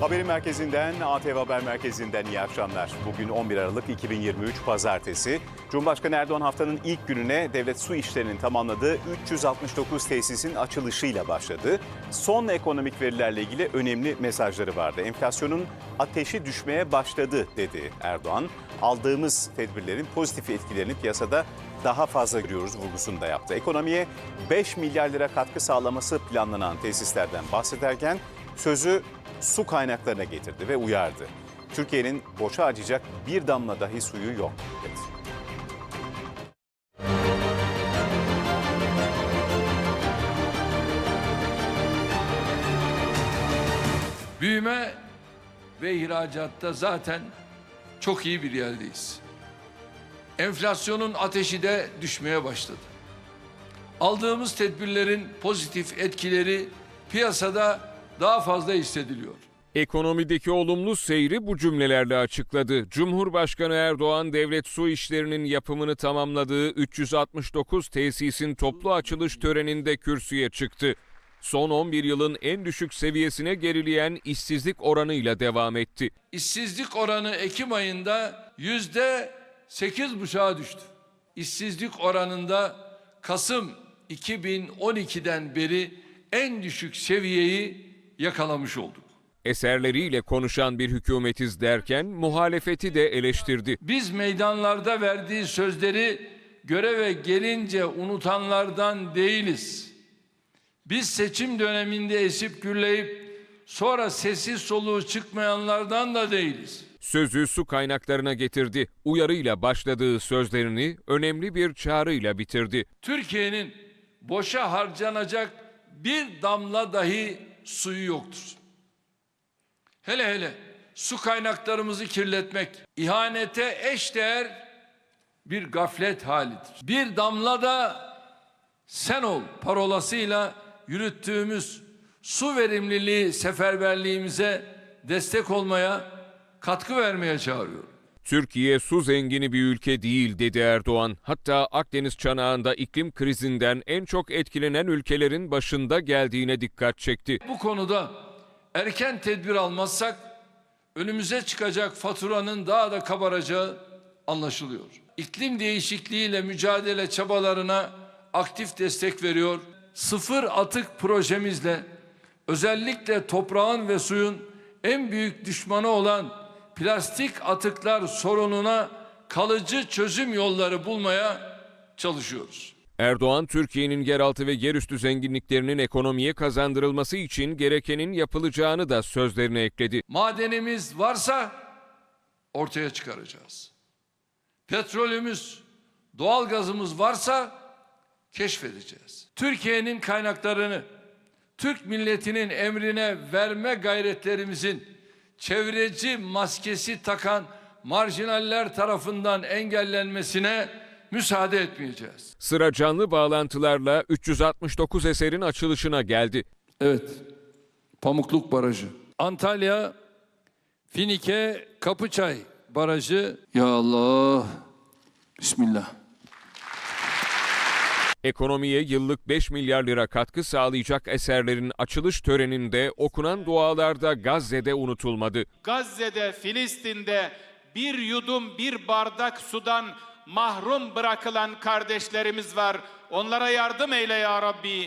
Haberin merkezinden, ATV Haber Merkezi'nden iyi akşamlar. Bugün 11 Aralık 2023 Pazartesi. Cumhurbaşkanı Erdoğan haftanın ilk gününe devlet su işlerinin tamamladığı 369 tesisin açılışıyla başladı. Son ekonomik verilerle ilgili önemli mesajları vardı. Enflasyonun ateşi düşmeye başladı dedi Erdoğan. Aldığımız tedbirlerin pozitif etkilerini piyasada daha fazla görüyoruz vurgusunu da yaptı. Ekonomiye 5 milyar lira katkı sağlaması planlanan tesislerden bahsederken sözü su kaynaklarına getirdi ve uyardı. Türkiye'nin boşa acıyacak bir damla dahi suyu yok dedi. Büyüme ve ihracatta zaten çok iyi bir yerdeyiz. Enflasyonun ateşi de düşmeye başladı. Aldığımız tedbirlerin pozitif etkileri piyasada daha fazla hissediliyor. Ekonomideki olumlu seyri bu cümlelerle açıkladı. Cumhurbaşkanı Erdoğan devlet su işlerinin yapımını tamamladığı 369 tesisin toplu açılış töreninde kürsüye çıktı. Son 11 yılın en düşük seviyesine gerileyen işsizlik oranıyla devam etti. İşsizlik oranı Ekim ayında yüzde sekiz buçuğa düştü. İşsizlik oranında Kasım 2012'den beri en düşük seviyeyi yakalamış olduk. Eserleriyle konuşan bir hükümetiz derken muhalefeti de eleştirdi. Biz meydanlarda verdiği sözleri göreve gelince unutanlardan değiliz. Biz seçim döneminde esip gürleyip sonra sessiz soluğu çıkmayanlardan da değiliz. Sözü su kaynaklarına getirdi. Uyarıyla başladığı sözlerini önemli bir çağrıyla bitirdi. Türkiye'nin boşa harcanacak bir damla dahi suyu yoktur. Hele hele su kaynaklarımızı kirletmek ihanete eşdeğer bir gaflet halidir. Bir damla da sen ol parolasıyla yürüttüğümüz su verimliliği seferberliğimize destek olmaya, katkı vermeye çağırıyorum. Türkiye su zengini bir ülke değil dedi Erdoğan. Hatta Akdeniz çanağında iklim krizinden en çok etkilenen ülkelerin başında geldiğine dikkat çekti. Bu konuda erken tedbir almazsak önümüze çıkacak faturanın daha da kabaracağı anlaşılıyor. İklim değişikliğiyle mücadele çabalarına aktif destek veriyor. Sıfır atık projemizle özellikle toprağın ve suyun en büyük düşmanı olan plastik atıklar sorununa kalıcı çözüm yolları bulmaya çalışıyoruz. Erdoğan, Türkiye'nin yeraltı ve yerüstü zenginliklerinin ekonomiye kazandırılması için gerekenin yapılacağını da sözlerine ekledi. Madenimiz varsa ortaya çıkaracağız. Petrolümüz, doğalgazımız varsa keşfedeceğiz. Türkiye'nin kaynaklarını Türk milletinin emrine verme gayretlerimizin çevreci maskesi takan marjinaller tarafından engellenmesine müsaade etmeyeceğiz. Sıra canlı bağlantılarla 369 eserin açılışına geldi. Evet. Pamukluk Barajı. Antalya Finike Kapıçay Barajı. Ya Allah. Bismillah. Ekonomiye yıllık 5 milyar lira katkı sağlayacak eserlerin açılış töreninde okunan dualarda Gazze'de unutulmadı. Gazze'de, Filistin'de bir yudum, bir bardak sudan mahrum bırakılan kardeşlerimiz var. Onlara yardım eyle ya Rabbi.